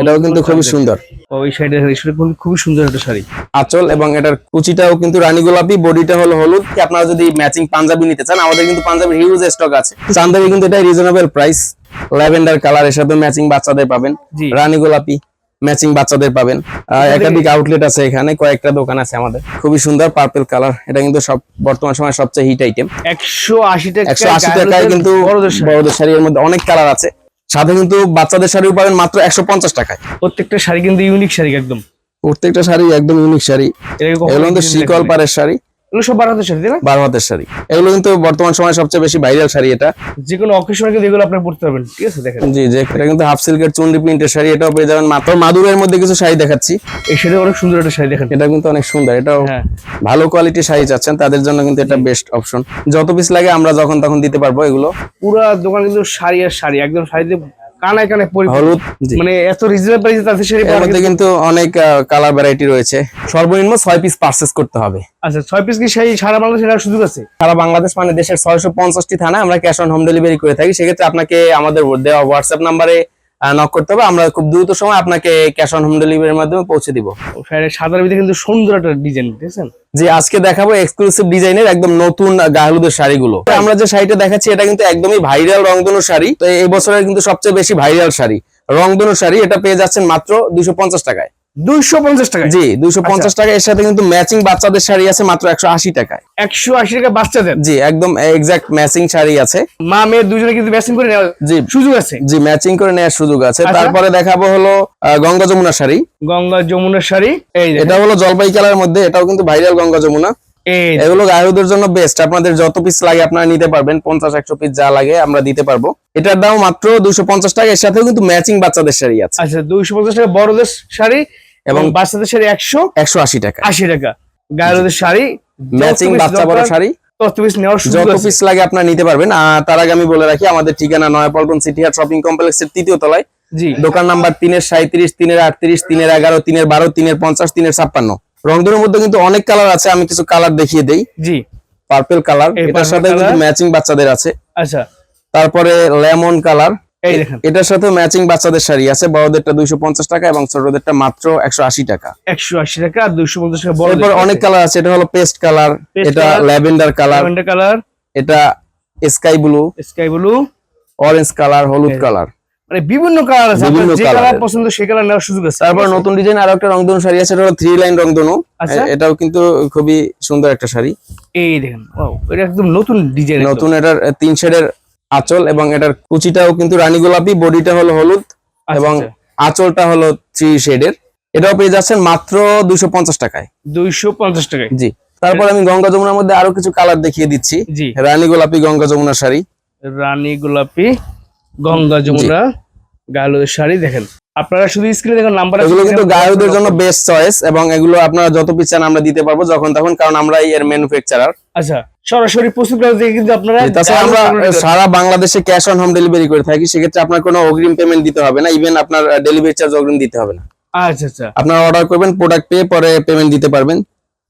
এটাও কিন্তু খুবই সুন্দর। ওই সাইডে খুবই সুন্দর একটা শাড়ি। আঁচল এবং এটার কুচিটাও কিন্তু রানী গোলাপি বডিটা হলো হলুদ। আপনারা যদি ম্যাচিং পাঞ্জাবি নিতে চান আমাদের কিন্তু পাঞ্জাবি হিউজ স্টক আছে। চান্দাবি কিন্তু এটা রিজনেবল প্রাইস ল্যাভেন্ডার কালারের সাথে ম্যাচিং বাচ্চাদের পাবেন। রানী গোলাপি ম্যাচিং বাচ্চাদের পাবেন। একাধিক আউটলেট আছে এখানে কয়েকটা দোকান আছে আমাদের। খুবই সুন্দর পার্পল কালার এটা কিন্তু সব বর্তমান সময় সবচেয়ে হিট আইটেম একশো আশি টাকা একশো আশি টাকায় কিন্তু বড়দের শাড়ি। মধ্যে অনেক কালার আছে। সাথে কিন্তু বাচ্চাদের শাড়ি পাবেন মাত্র একশো পঞ্চাশ টাকায়। প্রত্যেকটা শাড়ি কিন্তু ইউনিক শাড়ি একদম। প্রত্যেকটা শাড়ি একদম ইউনিক শাড়ি। এগুলো কিন্তু শিকল পারের পাড়ের শাড়ি। এগুলো সব বারো হাতের শাড়ি তাই না? বারো হাতের শাড়ি। এগুলো কিন্তু বর্তমান সময় সবচেয়ে বেশি ভাইরাল শাড়ি এটা। যে কোনো অকেশনে কিন্তু এগুলো আপনি পড়তে পারবেন ঠিক আছে? দেখেন। জি যে এটা কিন্তু হাফ সিল্কের চুন্ডি প্রিন্টের শাড়ি এটাও পেয়ে যাবেন। মাত্র মাদুরের মধ্যে কিছু শাড়ি দেখাচ্ছি। এই শাড়ি অনেক সুন্দর একটা শাড়ি দেখেন। এটা কিন্তু অনেক সুন্দর এটাও হ্যাঁ। ভালো কোয়ালিটির শাড়ি চাচ্ছেন তাদের জন্য কিন্তু এটা বেস্ট অপশন যত পিস লাগে আমরা যখন তখন দিতে পারব এগুলো। পুরা দোকান কিন্তু শাড়ি আর শাড়ি একদম শাড়িতে কানায় কানায় হলুদ মানে এত রিজনেবল প্রাইসে আছে শাড়ি মধ্যে কিন্তু- অনেক কালার ভ্যারাইটি রয়েছে। সর্বনিম্ন ছয় পিস পারচেজ করতে হবে। আচ্ছা ছয় পিস কি সেই সারা বাংলাদেশে এর সুযোগ আছে? সারা বাংলাদেশ মানে দেশের ছয়শো পঞ্চাশটি থানা আমরা ক্যাশ অন হোম ডেলিভারি করে থাকি। সেক্ষেত্রে আপনাকে আমাদের দেওয়া হোয়াটসঅ্যাপ নাম্বারে নক করতে হবে। আমরা খুব দ্রুত সময় আপনাকে ক্যাশ অন হোম ডেলিভারির মাধ্যমে পৌঁছে দিব। সাদার ভিতরে কিন্তু সুন্দর একটা ডিজাইন দেখছেন? যে আজকে দেখাবো এক্সক্লুসিভ ডিজাইনের একদম নতুন গাহলুদের শাড়িগুলো। আমরা যে শাড়িটা দেখাচ্ছি এটা কিন্তু একদমই ভাইরাল রংধনু শাড়ি। তো এই বছরের কিন্তু সবচেয়ে বেশি ভাইরাল শাড়ি। রংধনু শাড়ি এটা পেয়ে যাচ্ছেন মাত্র দুশো পঞ্চাশ টাকায়। দুইশো পঞ্চাশ টাকা জি দুইশো পঞ্চাশ টাকা এর সাথে কিন্তু ম্যাচিং বাচ্চাদের শাড়ি আছে মাত্র একশো আশি টাকায়। একশো আশি টাকা বাচ্চাদের? জি একদম এক্সাক্ট ম্যাচিং শাড়ি আছে। মা মেয়ে দুজনে কিন্তু ম্যাচিং করে নেওয়ার জি। সুযোগ আছে? জি ম্যাচিং করে নেওয়ার সুযোগ আছে। আচ্ছা। তারপরে দেখাবো হলো গঙ্গা যমুনা শাড়ি। গঙ্গা যমুনার শাড়ি এই এটা হলো জলপাই কালার মধ্যে এটাও কিন্তু ভাইরাল গঙ্গা যমুনা। এগুলো গায়ুদের জন্য বেস্ট আপনাদের যত পিস লাগে আপনারা নিতে পারবেন পঞ্চাশ একশো পিস যা লাগে আমরা দিতে পারব। এটার দাম মাত্র দুশো পঞ্চাশ টাকা এর সাথেও কিন্তু ম্যাচিং বাচ্চাদের শাড়ি আছে। আচ্ছা দুইশো পঞ্চাশ টাকা বড়দের শাড়ি এবং বাচ্চাদের শাড়ি একশো একশো আশি টাকা। আশি টাকা। গায়ের শাড়ি ম্যাচিং বাচ্চা বড় শাড়ি যত পিস লাগে আপনারা নিতে পারবেন। তার আগে আমি বলে রাখি আমাদের ঠিকানা নয়াপল্টন সিটি হাট শপিং কমপ্লেক্সের তৃতীয় তলায়। দোকান নাম্বার তিনের সাঁত্রিশ তিনের আটত্রিশ তিনের এগারো তিনের বারো তিনের পঞ্চাশ তিনের ছাপ্পান্ন। রংধনুর মধ্যে কিন্তু অনেক কালার আছে আমি কিছু কালার দেখিয়ে দেই। জি। পার্পল কালার এটার সাথে কিন্তু ম্যাচিং বাচ্চাদের আছে। আচ্ছা। তারপরে লেমন কালার এটার সাথে ম্যাচিং বাচ্চাদের শাড়ি আছে বড়দেরটা দুইশো পঞ্চাশ টাকা এবং ছোটদেরটা মাত্র একশো আশি টাকা। একশো আশি টাকা আর দুইশো পঞ্চাশ টাকা এরপর অনেক কালার আছে এটা হলো পেস্ট কালার এটা ল্যাভেন্ডার কালার কালার এটা sky blue sky blue orange colour হলুদ কালার মানে বিভিন্ন কালার আছে বিভিন্ন কালার পছন্দ সেই কালার নেওয়ার সুযোগ আছে। তারপর নতুন ডিজাইন আরও একটা রংধনু শাড়ি আছে এটা হলো থ্রি লাইন রংধনু। আচ্ছা। এটাও কিন্তু খুবই সুন্দর একটা শাড়ি। এই দেখেন ও এটা একদম নতুন ডিজাইন নতুন এটার তিন শেডের আঁচল এবং এটার কুচিটাও কিন্তু রানী গোলাপি বডিটা হলো হলুদ এবং আঁচলটা হলো থ্রি শেডের এটাও পেয়ে যাচ্ছেন মাত্র দুইশো পঞ্চাশ টাকায়। দুইশো পঞ্চাশ টাকায়। জি। তারপর আমি গঙ্গা যমুনার মধ্যে আরও কিছু কালার দেখিয়ে দিচ্ছি। জি। রানী গোলাপি গঙ্গা যমুনা শাড়ি। রানী গোলাপি গঙ্গা যমুনা গায়ের শাড়ি দেখেন। আপনারা শুধু স্ক্রিনে দেখেন নাম্বার এগুলো কিন্তু গায়কদের জন্য বেস্ট চয়েস এবং এগুলো আপনারা যত পিস চান আমরা দিতে পারব যখন তখন কারণ আমরা এর ম্যানুফ্যাকচারার আচ্ছা সরাসরি প্রস্তুত করে দিয়ে কিন্তু আপনারা তাছাড়া আমরা সারা বাংলাদেশে ক্যাশ অন হোম ডেলিভারি করে থাকি সেক্ষেত্রে আপনার কোনো অগ্রিম পেমেন্ট দিতে হবে না ইভেন আপনার ডেলিভারি চার্জ অগ্রিম দিতে হবে না। আচ্ছা আচ্ছা। আপনারা অর্ডার করবেন প্রোডাক্ট পেয়ে পরে পেমেন্ট দিতে পারবেন।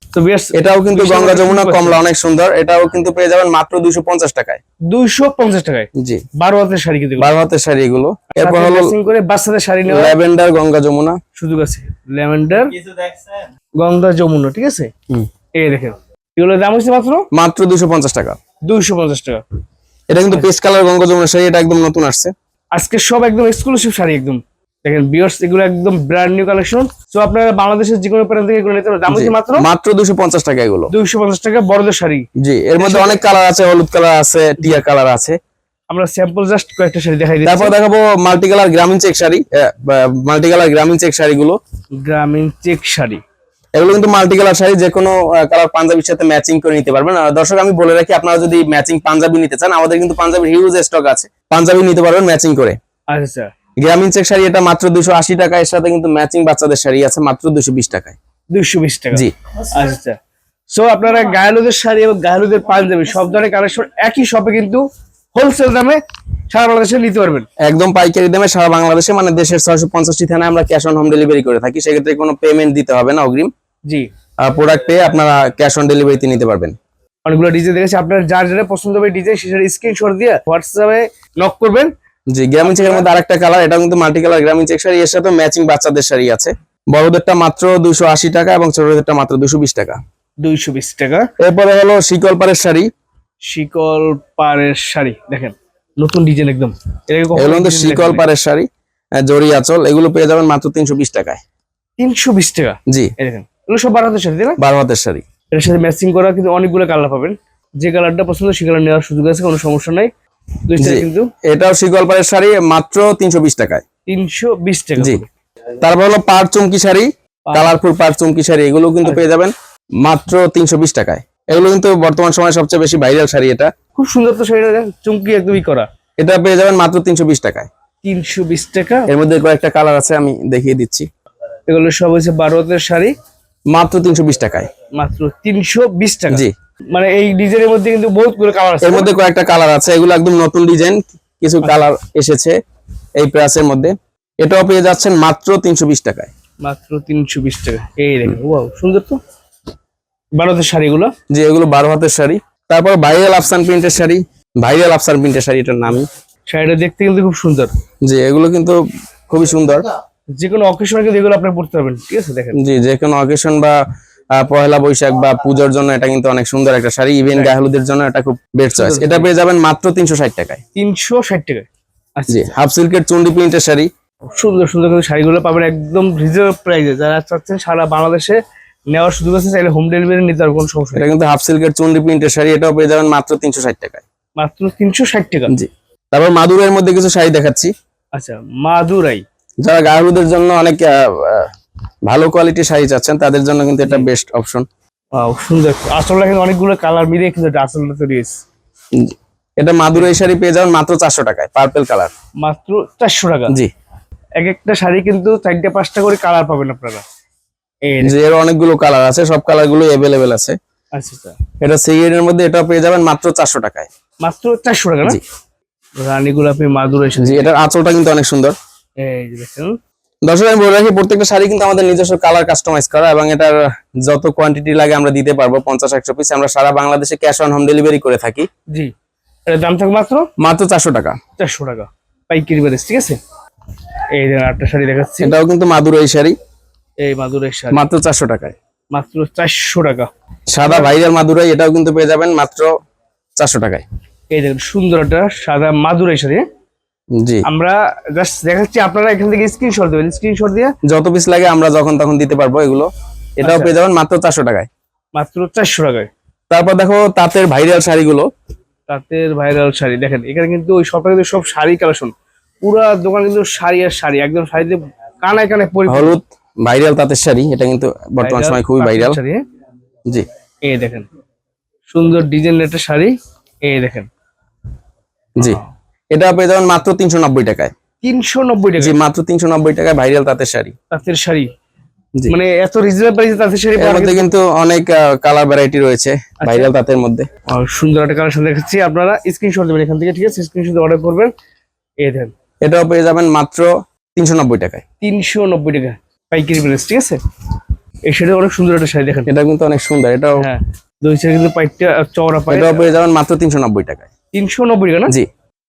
তো এটাও কিন্তু গঙ্গা যমুনা কমলা অনেক সুন্দর এটাও কিন্তু পেয়ে যাবেন মাত্র দুইশো পঞ্চাশ টাকায়। দুইশো পঞ্চাশ টাকায়? জি। বারো হাতের শাড়ি কিন্তু বারো হাতের শাড়ি এগুলো এরপর হলো করে বাচ্চাদের শাড়ি ল্যাভেন্ডার গঙ্গা যমুনা। সুযোগ আছে। ল্যাভেন্ডার গঙ্গা যমুনা ঠিক আছে? এই দেখেন। এগুলোর দাম হচ্ছে মাত্র? মাত্র দুইশো পঞ্চাশ টাকা। দুইশো পঞ্চাশ টাকা। এটা কিন্তু পেস্ট কালার গঙ্গা যমুনা শাড়ি এটা একদম নতুন আসছে। আজকে সব একদম এক্সক্লুসিভ শাড়ি একদম। দেখেন বিয়ার্স এগুলো একদম ব্র্যান্ড নিউ কালেকশন তো আপনারা বাংলাদেশের যে কোনো প্যারেন্ট থেকে এগুলো নিতে পারেন। দাম হচ্ছে মাত্র? মাত্র দুশো পঞ্চাশ টাকা এগুলো। দুইশো পঞ্চাশ টাকা বড়দের শাড়ি। জি এর মধ্যে অনেক কালার আছে হলুদ কালার আছে টিয়া কালার আছে। আমরা স্যাম্পল জাস্ট কয়েকটা শাড়ি দেখাই দিচ্ছি। তারপর দেখাবো multi colour Grameen check sari multi colour Grameen check শাড়িগুলো। গ্রামীণ চেক শাড়ি। এগুলো কিন্তু মাল্টি কালার শাড়ি যে কোনো কালার পাঞ্জাবির সাথে ম্যাচিং করে নিতে পারবেন। আর দর্শক আমি বলে রাখি আপনারা যদি ম্যাচিং পাঞ্জাবি নিতে চান আমাদের কিন্তু পাঞ্জাবির হিউজ স্টক আছে। পাঞ্জাবি নিতে পারবেন ম্যাচিং করে। আচ্ছা গ্রামীণ চেক শাড়ি এটা মাত্র দুশো আশি টাকা এর সাথে কিন্তু ম্যাচিং বাচ্চাদের শাড়ি আছে মাত্র দুশো বিশ টাকায়। দুইশো বিশ টাকা। জি। আচ্ছা। সো আপনারা গায়েলুদের শাড়ি এবং গায়েলুদের পাঞ্জাবি সব ধরনের কালেকশন একই শপে কিন্তু হোলসেল দামে সারা বাংলাদেশে নিতে পারবেন। একদম পাইকারি দামে সারা বাংলাদেশে মানে দেশের ছয়শো পঞ্চাশটি থানায় আমরা ক্যাশ অন হোম ডেলিভারি করে থাকি। সেক্ষেত্রে কোনো পেমেন্ট দিতে হবে না অগ্রিম। জি। প্রোডাক্ট পেয়ে আপনারা ক্যাশ অন ডেলিভারিতে নিতে পারবেন। অনেকগুলো ডিজাইন দেখেছি। আপনার যার যেটা পছন্দ হবে ডিজাইন সেটার স্ক্রিনশট দিয়ে হোয়াটসঅ্যাপে নক করবেন। জি গ্রামীণ চেকের মধ্যে আরেকটা কালার এটা কিন্তু multi colour Grameen check sari এর সাথে ম্যাচিং বাচ্চাদের শাড়ি আছে। বড়দেরটা মাত্র দুশো আশি টাকা এবং ছোটদেরটা মাত্র দুশো বিশ টাকা। দুইশো বিশ টাকা। এরপরে হলো শিকল পাড়ের শাড়ি। শিকল পাড়ের শাড়ি দেখেন নতুন ডিজাইন একদম। এগুলো কিন্তু শিকল। পাড়ের শাড়ি জরি আঁচল এগুলো পেয়ে যাবেন মাত্র তিনশো বিশ টাকায়। তিনশো বিশ টাকা? জি। এই দেখেন এগুলো সব বারো হাতের শাড়ি তাই না? বারো হাতের শাড়ি। এর সাথে ম্যাচিং করা কিন্তু অনেকগুলো কালার পাবেন। যে কালারটা পছন্দ সে কালার নেওয়ার সুযোগ আছে কোনো সমস্যা নাই। কিন্তু। এটাও শিকল পাড়ের শাড়ি মাত্র তিনশো বিশ টাকায়। তিনশো বিশ টাকা জি। তারপর হলো পাড় চুমকি শাড়ি কালারফুল পাড় চুমকি শাড়ি এগুলো কিন্তু পেয়ে যাবেন মাত্র তিনশো বিশ টাকায়। এগুলো কিন্তু বর্তমান সময়ে সবচেয়ে বেশি ভাইরাল শাড়ি এটা। খুব সুন্দর তো শাড়িটা চুমকি একদমই করা। এটা পেয়ে যাবেন মাত্র তিনশো বিশ টাকায়। তিনশো বিশ টাকা। এর মধ্যে কয়েকটা কালার আছে আমি দেখিয়ে দিচ্ছি। এগুলো সব হচ্ছে বারো হাতের শাড়ি। মাত্র তিনশো বিশ টাকায়। মাত্র তিনশো বিশ টাকা। জি। মানে এই ডিজাইনের মধ্যে কিন্তু বহুতগুলো কালার আছে। এর মধ্যে কয়েকটা কালার আছে এগুলো একদম নতুন ডিজাইন কিছু কালার এসেছে এই প্রাইসের মধ্যে। এটাও পেয়ে যাচ্ছেন মাত্র তিনশো বিশ টাকায়। মাত্র তিনশো বিশ টাকা। এই দেখেন ওয়াও সুন্দর তো? বারো হাতের শাড়িগুলো? যে এগুলো বারো হাতের শাড়ি। তারপর ভাইরাল আফসান প্রিন্টের শাড়ি। ভাইরাল আফসান প্রিন্টের শাড়ি এটার নামই শাড়িটা দেখতে কিন্তু খুব সুন্দর। যে এগুলো কিন্তু খুবই সুন্দর। যে কোনো অকেশনে কিন্তু এগুলো আপনি পড়তে পারবেন। ঠিক আছে দেখেন। জি যে কোনো অকেশন বা পহেলা বৈশাখ বা পূজার জন্য এটা কিন্তু অনেক সুন্দর একটা শাড়ি। ইভেন গাহলুদের জন্য এটা খুব বেস্ট চয়েস এটা পেয়ে যাবেন মাত্র তিনশো ষাট টাকায়। তিনশো ষাট টাকায়। আচ্ছা। জি হাফ সিল্কের চুন্ডি প্রিন্টের শাড়ি। সুন্দর সুন্দর কিন্তু শাড়িগুলো পাবেন একদম রিজনেবল প্রাইসে যারা চাচ্ছেন সারা বাংলাদেশে নেওয়ার সুযোগ আছে চাইলে হোম ডেলিভারি নিতে আর কোনো সমস্যা এটা কিন্তু হাফ সিল্কের চুন্ডি প্রিন্টের শাড়ি এটাও পেয়ে যাবেন মাত্র তিনশো ষাট টাকায়। মাত্র তিনশো ষাট টাকা। জি। তারপর মাদুরের মধ্যে কিছু শাড়ি দেখাচ্ছি। আচ্ছা মাদুরাই। যারা গাহলুদের জন্য অনেক ভালো কোয়ালিটির শাড়ি চাচ্ছেন তাদের জন্য কিন্তু এটা বেস্ট অপশন সুন্দর। কিন্তু অনেকগুলো কালার মিলিয়ে কিন্তু এটা আসলটা তৈরি হয়েছে। এটা মাদুরাই শাড়ি পেয়ে যাবেন মাত্র চারশো টাকায় পার্পেল কালার মাত্র চারশো টাকা? জি। এক একটা শাড়ি কিন্তু চারটে পাঁচটা করে কালার পাবেন আপনারা। এর অনেকগুলো কালার আছে সব কালারগুলো অ্যাভেলেবেল আছে। আচ্ছা আচ্ছা। এটা সিগারেটের মধ্যে এটাও পেয়ে যাবেন মাত্র চারশো টাকায়। মাত্র চারশো টাকা না? জি। রানী গোলাপি মাদুরাই জি এটার আঁচলটা কিন্তু অনেক সুন্দর। এই দেখেন। দর্শক আমি বলে রাখি প্রত্যেকটা শাড়ি কিন্তু আমাদের নিজস্ব কালার কাস্টমাইজ করা এবং এটার যত কোয়ান্টিটি লাগে আমরা দিতে পারব পঞ্চাশ একশো পিস আমরা সারা বাংলাদেশে ক্যাশ অন হোম ডেলিভারি করে থাকি। জি। এটার দাম থাকবে মাত্র? মাত্র চারশো টাকা। চারশো টাকা। পাইকারি বেড়েছে ঠিক আছে? এই দেখেন আটটা শাড়ি দেখাচ্ছি। এটাও কিন্তু মাদুরাই শাড়ি। এই মাদুরের শাড়ি। মাত্র চারশো টাকায়। মাত্র চারশো টাকা। সাদা ভাইরাল মাদুরাই এটাও কিন্তু পেয়ে যাবেন মাত্র চারশো টাকায়। এই দেখেন সুন্দর একটা সাদা মাদুরের শাড়ি হ্যাঁ? জি। আমরা জাস্ট দেখাচ্ছি আপনারা এখান থেকে স্ক্রিনশট দেবেন। স্ক্রিনশট দিয়ে যত পিস লাগে আমরা যখন তখন দিতে পারব এগুলো। এটাও আচ্ছা। পেয়ে যাবেন মাত্র চারশো টাকায়। মাত্র চারশো টাকায়। তারপর দেখো তাঁতের ভাইরাল শাড়িগুলো। তাঁতের ভাইরাল শাড়ি। দেখেন এখানে কিন্তু ওই সবটা কিন্তু সব শাড়ি কালেকশন। পুরা দোকান কিন্তু শাড়ি আর শাড়ি। একদম শাড়িতে কানায় কানায় পরিপূর্ণ। হলুদ ভাইরাল তাঁতের শাড়ি। এটা কিন্তু বর্তমান সময় খুবই ভাইরাল হ্যাঁ? জি। এই দেখেন সুন্দর ডিজাইন একটা শাড়ি। এই দেখেন। জি। এটা পেয়ে যাবেন মাত্র তিনশো নব্বই টাকায়। তিনশো নব্বই টাকা মাত্র তিনশো নব্বই টাকায় ভাইরাল তাঁতের শাড়ি। তাঁতের শাড়ি? মানে এত রিজনেবল প্রাইসে তাঁতের শাড়ি পাওয়া মধ্যে কিন্তু অনেক কালার ভ্যারাইটি রয়েছে ভাইরাল তাঁতের মধ্যে। সুন্দর একটা কালেকশন দেখাচ্ছি আপনারা স্ক্রিনশট দেবেন এখান থেকে ঠিক আছে? স্ক্রিনশট অর্ডার করবেন। এই দেখেন। এটাও পেয়ে যাবেন মাত্র তিনশো নব্বই টাকায়। তিনশো নব্বই টাকা পাইকারি প্রাইস ঠিক আছে? এই শাড়ি অনেক সুন্দর একটা শাড়ি দেখেন। এটা কিন্তু অনেক সুন্দর এটাও হ্যাঁ। দুই সাইড কিন্তু পাইটটা চওড়া এটাও পেয়ে যাবেন মাত্র তিনশো নব্বই টাকায়। তিনশো নব্বই টাকা না? জি।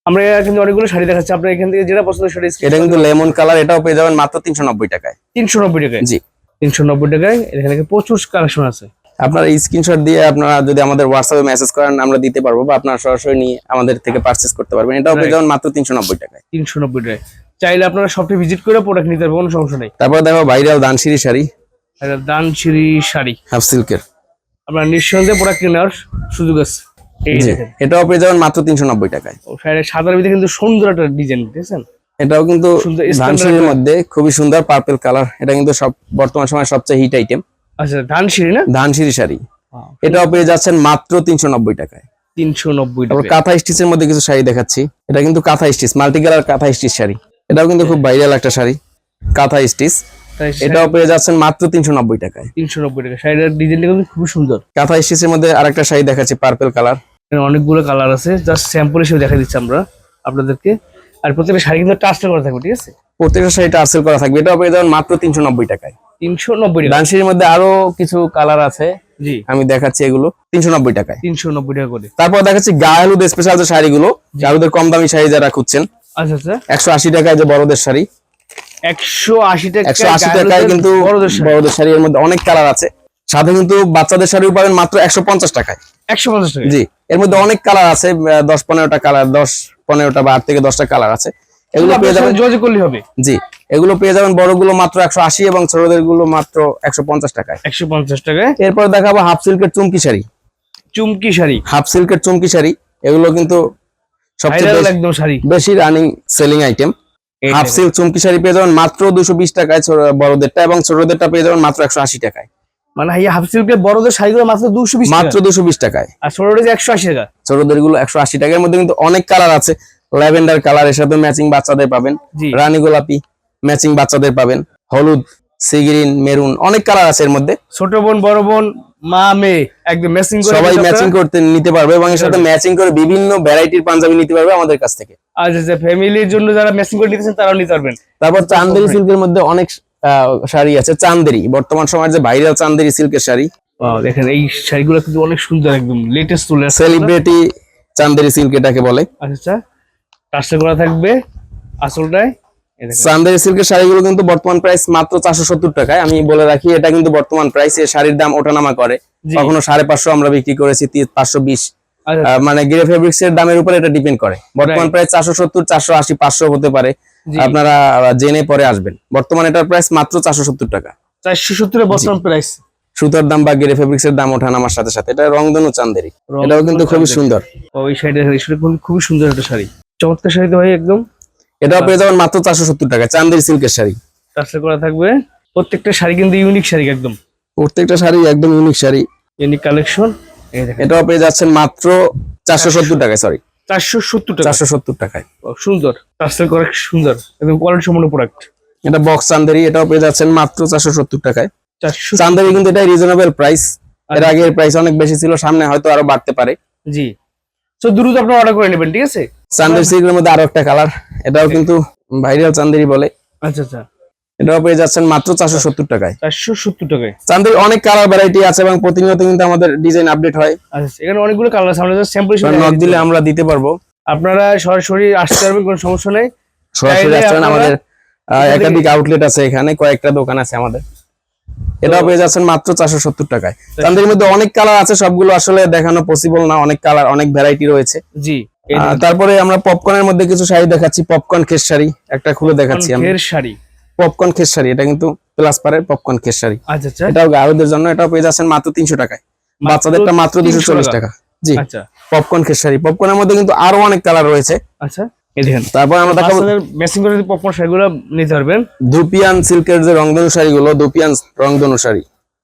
আমরা কিন্তু অনেকগুলো শাড়ি দেখাচ্ছি। আপনার এখান থেকে যেটা পছন্দ সেটা এটা কিন্তু লেমন কালার এটাও পেয়ে যাবেন মাত্র তিনশো নব্বই টাকায়। তিনশো নব্বই টাকায়? জি। তিনশো নব্বই টাকায় এখানে প্রচুর কালেকশন আছে। আপনারা স্ক্রিনশট দিয়ে আপনারা যদি আমাদের হোয়াটসঅ্যাপে মেসেজ করেন আমরা দিতে পারব বা আপনারা সরাসরি নিয়ে আমাদের থেকে পারচেস করতে পারবেন। এটাও পেয়ে যাবেন মাত্র তিনশো নব্বই টাকায়। তিনশো নব্বই টাকায়। চাইলে আপনারা সবটা ভিজিট করে প্রোডাক্ট নিতে পারবেন কোনো সমস্যা নেই। তারপর দেখো ভাইরাল দানশিরি শাড়ি। এটা দানচিরি শাড়ি। হাফ সিল্কের আপনারা নিঃসন্দেহে প্রোডাক্ট কেনার সুযোগ আছে। এটাও পেয়ে যাবেন মাত্র তিনশো নব্বই টাকায়। সাদার ভিতরে কিন্তু সুন্দর একটা ডিজাইন দেখছেন? এটাও কিন্তু ধানসিঁড়ির মধ্যে খুবই সুন্দর পার্পল কালার এটা কিন্তু সব বর্তমান সময় সবচেয়ে হিট আইটেম আচ্ছা ধানসিঁড়ি না? ধানসিঁড়ি শাড়ি। এটাও পেয়ে যাচ্ছেন মাত্র তিনশো নব্বই টাকায়। তিনশো নব্বই টাকা কাঁথা স্টিচের মধ্যে কিছু শাড়ি দেখাচ্ছি। এটা কিন্তু kantha stitch multi colour kantha stitch sari. এটাও কিন্তু খুব ভাইরাল একটা শাড়ি। কাঁথা স্টিচ এটাও পেয়ে যাচ্ছেন মাত্র তিনশো নব্বই টাকায়। তিনশো নব্বই টাকা। শাড়িটার ডিজাইনটা কিন্তু খুবই সুন্দর। কাঁথা স্টিচের মধ্যে আরেকটা শাড়ি দেখাচ্ছি পার্পল কালার অনেকগুলো কালার আছে। জাস্ট স্যাম্পল হিসেবে দেখা দিচ্ছি আমরা আপনাদেরকে। আর প্রত্যেকটা শাড়ি কিন্তু টাচটা করা থাকবে ঠিক আছে? প্রত্যেকটা শাড়িটা আর্সেল করা থাকবে। এটাও পেয়ে যাবেন মাত্র তিনশো নব্বই টাকায়। তিনশো নব্বই টাকা। ডানসির মধ্যে আরও কিছু কালার আছে। জি। আমি দেখাচ্ছি এগুলো তিনশো নব্বই টাকায়। তিনশো নব্বই টাকা করে। তারপর দেখাচ্ছি গায়ে হলুদ স্পেশাল যে শাড়িগুলো গায়ে হলুদের কম দামি শাড়ি যারা খুঁজছেন আচ্ছা আচ্ছা। একশো আশি টাকায় যে বড়দের শাড়ি। একশো আশি টাকা একশো আশি টাকায় কিন্তু বড়দের শাড়ি। এর মধ্যে অনেক কালার আছে। সাথে কিন্তু বাচ্চাদের পাবেন মাত্র একশো পঞ্চাশ টাকায়। একশো পঞ্চাশ টাকা জি এর মধ্যে অনেক কালার আছে দশ পনেরোটা কালার দশ পনেরোটা বা আট থেকে দশটা কালার আছে। এগুলো পেয়ে যাবেন যোগাযোগ করলে হবে। জি এগুলো পেয়ে যাবেন বড়গুলো মাত্র একশো আশি এবং ছোটদেরগুলো মাত্র একশো পঞ্চাশ টাকায়। একশো পঞ্চাশ টাকায়। এরপর দেখাবো হাফ সিল্কের চুমকি শাড়ি। চুমকি শাড়ি। হাফ সিল্কের চুমকি শাড়ি এগুলো কিন্তু সবচেয়ে শাড়ি। বেশি running selling item half. Silk চুমকি শাড়ি পেয়ে যাবেন মাত্র দুশো বিশ টাকায় বড়দেরটা এবং ছোটদেরটা পেয়ে যাবেন মাত্র একশো আশি টাকায়। মানে এই হাফ সিল্কের বড়দের শাড়িগুলো মাত্র দুশো বিশ মাত্র দুশো বিশ টাকায়। আর ছোটদের একশো আশি টাকা। ছোটদেরগুলো একশো আশি টাকার মধ্যে কিন্তু অনেক কালার আছে। ল্যাভেন্ডার কালারের সাথে ম্যাচিং বাচ্চাদের পাবেন। রানী গোলাপি ম্যাচিং বাচ্চাদের পাবেন। হলুদ সি গ্রিন মেরুন অনেক কালার আছে এর মধ্যে। ছোট বোন বড় বোন মা মেয়ে একদম ম্যাচিং করে সবাই ম্যাচিং করতে নিতে পারবে এবং এর সাথে ম্যাচিং করে বিভিন্ন ভ্যারাইটির পাঞ্জাবি নিতে পারবে আমাদের কাছ থেকে। আচ্ছা আচ্ছা ফ্যামিলির জন্য যারা ম্যাচিং করে নিতেছেন তারাও নিতে পারবেন। তারপর চান্দেরি সিল্কের মধ্যে অনেক শাড়ি আছে। চান্দেরি বর্তমান সময়ের যে ভাইরাল চান্দেরি সিল্কের শাড়ি। দেখেন এই শাড়িগুলো কিন্তু অনেক সুন্দর একদম লেটেস্ট তুলে সেলিব্রিটি চান্দেরি সিল্ক এটাকে বলে। আচ্ছা আচ্ছা। টাচটা করা থাকবে আসলটায়। এই সিল্কের শাড়িগুলো কিন্তু বর্তমান প্রাইস মাত্র চারশো সত্তর টাকায়। আমি বলে রাখি এটা কিন্তু বর্তমান প্রাইস এই শাড়ির দাম ওঠানামা করে। কখনো সাড়ে পাঁচশো আমরা বিক্রি করেছি পাঁচশো বিশ। আচ্ছা। মানে গ্রে ফেব্রিক্স এর দামের উপর এটা ডিপেন্ড করে। বর্তমান প্রাইস চারশো সত্তর চারশো আশি পাঁচশো হতে পারে। আপনারা জেনে পরে আসবেন। বর্তমান এটার প্রাইস মাত্র চারশো সত্তর টাকা। চারশো সত্তরের বর্তমান প্রাইস সুতার দাম বা গ্রে ফেব্রিক্স এর দাম ওঠান আমার সাথে সাথে। এটা রংধনু চান্দেরি এটাও কিন্তু খুবই সুন্দর। ওই শাড়িটা খুবই সুন্দর একটা শাড়ি। চমৎকার শাড়ি তো ভাই একদম এটাও পেয়ে যাবেন মাত্র চারশো সত্তর টাকা চান্দেরি সিল্কের শাড়ি। টাচটা করা থাকবে। প্রত্যেকটা শাড়ি কিন্তু ইউনিক শাড়ি একদম। প্রত্যেকটা শাড়ি একদম ইউনিক শাড়ি। ইউনিক কালেকশন এই দেখেন। এটাও পেয়ে যাচ্ছেন মাত্র চারশো সত্তর টাকায় সরি চারশো সত্তর টাকা চারশো সত্তর টাকায়। সুন্দর। টাচটা করা সুন্দর। একদম কোয়ালিটি সম্পন্ন প্রোডাক্ট এটা বক্স চান্দেরি এটাও পেয়ে যাচ্ছেন মাত্র চারশো সত্তর টাকায়। চারশো চান্দেরি কিন্তু এটা রিজনেবল প্রাইস এর আগে প্রাইস অনেক বেশি ছিল সামনে হয়তো আরও বাড়তে পারে। জি। তো দ্রুত আপনি অর্ডার করে নেবেন ঠিক আছে? চান্দের সিল্কের মধ্যে আরও একটা কালার এটাও কিন্তু ভাইরাল চান্দেরি বলে। আচ্ছা আচ্ছা। এটাও পেয়ে যাচ্ছেন মাত্র চারশো সত্তর টাকায়। চারশো সত্তর টাকায়। চান্দের অনেক কালার ভ্যারাইটি আছে এবং প্রতিনিয়ত কিন্তু আমাদের ডিজাইন আপডেট হয়। আচ্ছা এখানে অনেকগুলো কালার আছে। আমরা স্যাম্পল নক দিলে আমরা দিতে পারব। আপনারা সরাসরি আসতে পারবেন কোনো সমস্যা নেই। সরাসরি আমাদের একাধিক আউটলেট আছে এখানে কয়েকটা দোকান আছে আমাদের। এটাও পেয়ে যাচ্ছেন মাত্র চারশো সত্তর টাকায়। চান্দের মধ্যে অনেক কালার আছে সবগুলো আসলে দেখানো পসিবল না। অনেক কালার অনেক ভ্যারাইটি রয়েছে। জি। তারপরে আমরা পপকর্নের মধ্যে কিছু শাড়ি দেখাচ্ছি পপকর্ন খেস শাড়ি একটা খুলে দেখাচ্ছি আমি। শাড়ি। পপকর্ন খেস শাড়ি এটা কিন্তু প্লাস পারের পপকর্ন খেস শাড়ি। আচ্ছা আচ্ছা। এটাও গায়কদের জন্য এটাও পেয়ে যাচ্ছেন মাত্র তিনশো টাকায়। বাচ্চাদেরটা মাত্র দুশো 300 চল্লিশ টাকা। টাকা। জি আচ্ছা। পপকর্ন খেস শাড়ি। পপকর্নের মধ্যে কিন্তু আরও অনেক কালার রয়েছে। আচ্ছা এই দেখেন। তারপর আমরা দেখাবো ম্যাচিং করে পপকর্ন শাড়িগুলো নিতে পারবেন। ধুপিয়ান সিল্কের যে রংধনু শাড়িগুলো ধুপিয়ান রংধনু শাড়ি।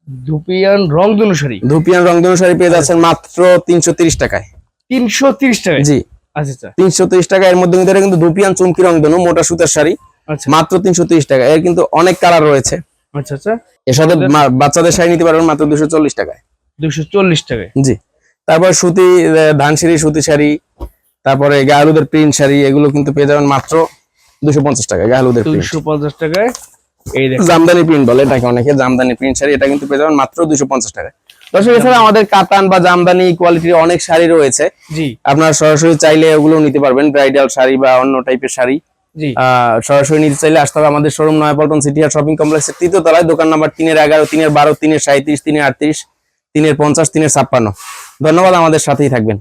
ধুপিয়ান রংধনু শাড়ি। ধুপিয়ান রংধনু শাড়ি পেয়ে যাচ্ছেন মাত্র তিনশো তিরিশ টাকায়। তিনশো তিরিশ টাকায়। জি। তিনশো তিরিশ টাকা এর মধ্যে কিন্তু এটা কিন্তু ধুপিয়ান চুমকি রংধনু মোটা সুতার শাড়ি আচ্ছা। মাত্র তিনশো তিরিশ টাকা। এর কিন্তু অনেক কালার রয়েছে। আচ্ছা আচ্ছা। এর সাথে বাচ্চাদের শাড়ি নিতে পারবেন মাত্র দুশো চল্লিশ টাকায়। দুশো চল্লিশ টাকায়। জি। তারপর সুতি আহ, ধানসিঁড়ি সুতি শাড়ি তারপরে গায়েলুদের প্রিন্ট শাড়ি এগুলো কিন্তু পেয়ে যাবেন মাত্র দুশো পঞ্চাশ টাকা গায়েলুদের প্রিন্ট। দুশো পঞ্চাশ টাকায়। এই জামদানি প্রিন্ট বলে এটাকে অনেকে জামদানি প্রিন্ট শাড়ি এটা কিন্তু পেয়ে যাবেন মাত্র দুশো পঞ্চাশ টাকায়। দর্শক এছাড়া আমাদের কাতান বা জামদানি কোয়ালিটির অনেক শাড়ি রয়েছে। জি। আপনারা সরাসরি চাইলে ওগুলো নিতে পারবেন ব্রাইডাল শাড়ি বা অন্য টাইপের শাড়ি। সরাসরি নিতে চাইলে আসতে হবে আমাদের শোরুম নয়াপল্টন সিটি আর শপিং কমপ্লেক্সের তৃতীয় তলায় দোকান নাম্বার তিনের এগারো তিনের বারো তিনের সাঁত্রিশ তিনের আটত্রিশ তিনের পঞ্চাশ তিনের ছাপ্পান্ন। ধন্যবাদ আমাদের সাথেই থাকবেন।